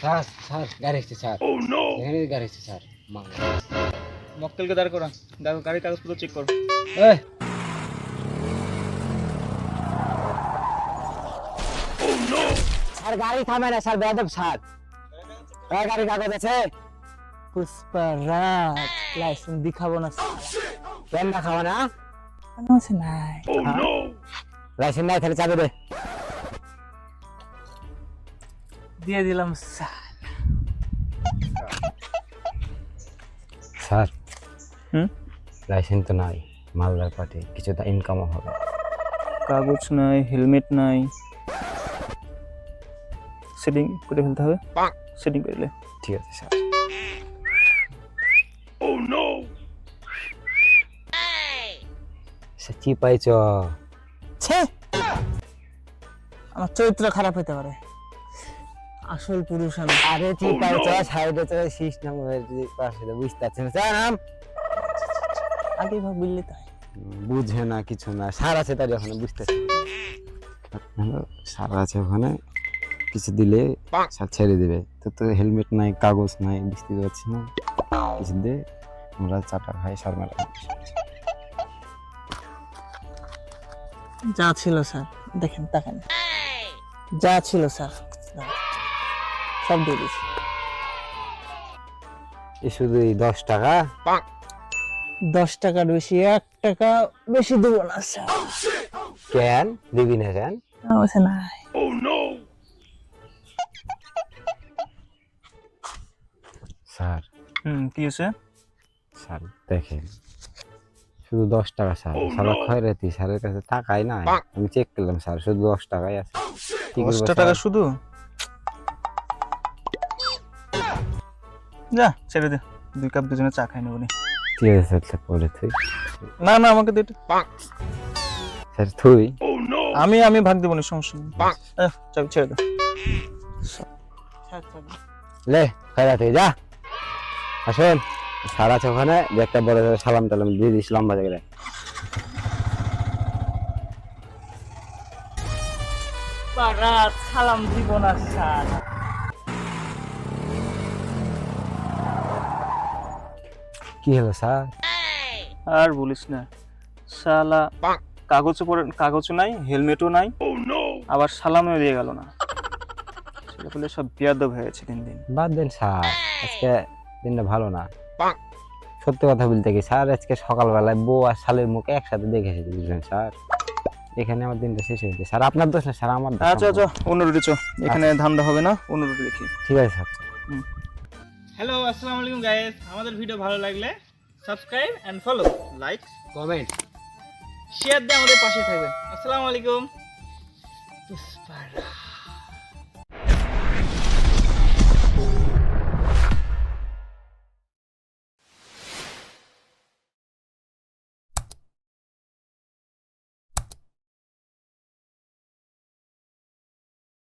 Sir sir গাড়ি এসছে sir. এখানে গাড়ি এসছে স্যার। মক্কেলকে দাঁড় করা গাড়ির কাগজপত্র চেক করো। এই! স্যার গাড়ি থামে না স্যার বেদব স্যার। গাড়ি কাগজ আছে? পুষ্পা রাজ লাইসেন্স দেখাবো না কেন না খাওয়া না? নাই। লাইসেন্স নাই তাহলে চাবি দে। দিয়ে দিলাম স্যার। স্যার? হুম? লাইসেন্স তো নাই মালদার পার্টি কিছুটা ইনকামও হবে। কাগজ নাই হেলমেট নাই। সেটিং করে ফেলতে হবে। সেটিং করলে ঠিক আছে স্যার। সত্যি পাইছ? ছে! আমার চরিত্র খারাপ হতে পারে। আসল পুরুষ আমি। আরে ঠিক পাইছ সাইডে তো সিস্টেম পাশে তো বুঝতে পারছি না। স্যার নাম? আগে ভাব বুঝলে তাই। বুঝে না কিছু না সার আছে তার ওখানে বুঝতেছি সার আছে ওখানে কিছু দিলে সার ছেড়ে দিবে। তো তো হেলমেট নাই কাগজ নাই বুঝতে পারছি না। কিছু দে আমরা চাটা খাই সার মেলা যা ছিল স্যার দেখেন দেখেন যা ছিল স্যার। সব দিয়ে দিয়েছি শুধু এই দশ টাকা? দশ টাকার বেশি এক টাকা বেশি দেবো না স্যার। কেন? দিবি না কেন? স্যার। হুম কি হয়েছে? স্যার দেখেন। শুধু দশ টাকা স্যার। সারা খয়রাতি স্যারের কাছে টাকাই নাই। আমি চেক করলাম স্যার শুধু দশ টাকাই আছে। দশটা টাকা শুধু? যা ছেড়ে দে। দুই কাপ দুজনে চা খাই নেব নি। ঠিক আছে স্যার স্যার পরে থুই না না আমাকে দে। স্যার থুই আমি আমি ভাগ দেবো না সমস্যা নেই। চাবি ছেড়ে দে। লে খয়রাতি যা। আসুন আছে ওখানে যে একটা বড় ধরে সালাম টালাম দিয়ে দিস লম্বা জায়গায়। রাত সালাম দিব না স্যার কি হলো স্যার? আর বলিস না। শালা কাগজও পরে কাগজও নাই হেলমেটও নাই আবার সালামও দিয়ে গেল না। ছেলে পেলে সব বিয়াদব হয়েছে দিন দিন। বাদ দেন স্যার। আজকে দিনটা ভালো না। সত্যি কথা বলতে কি স্যার আজকে সকালবেলায় বউ আর শালের মুখে একসাথে দেখে এসেছি বুঝলেন স্যার? এখানে আমার দিনটা শেষ হয়েছে স্যার আপনার দোষ না স্যার আমার আচ্ছা আচ্ছা অন্য রুটি চো এখানে ধান্দা হবে না? অন্য রুটি দেখি ঠিক আছে স্যার। হ্যালো আসসালামু আলাইকুম গাইস আমাদের ভিডিও ভালো লাগলে subscribe and follow like comment share দিয়ে আমাদের পাশে থাকবেন। আসসালামু আলাইকুম পুষ্পারা।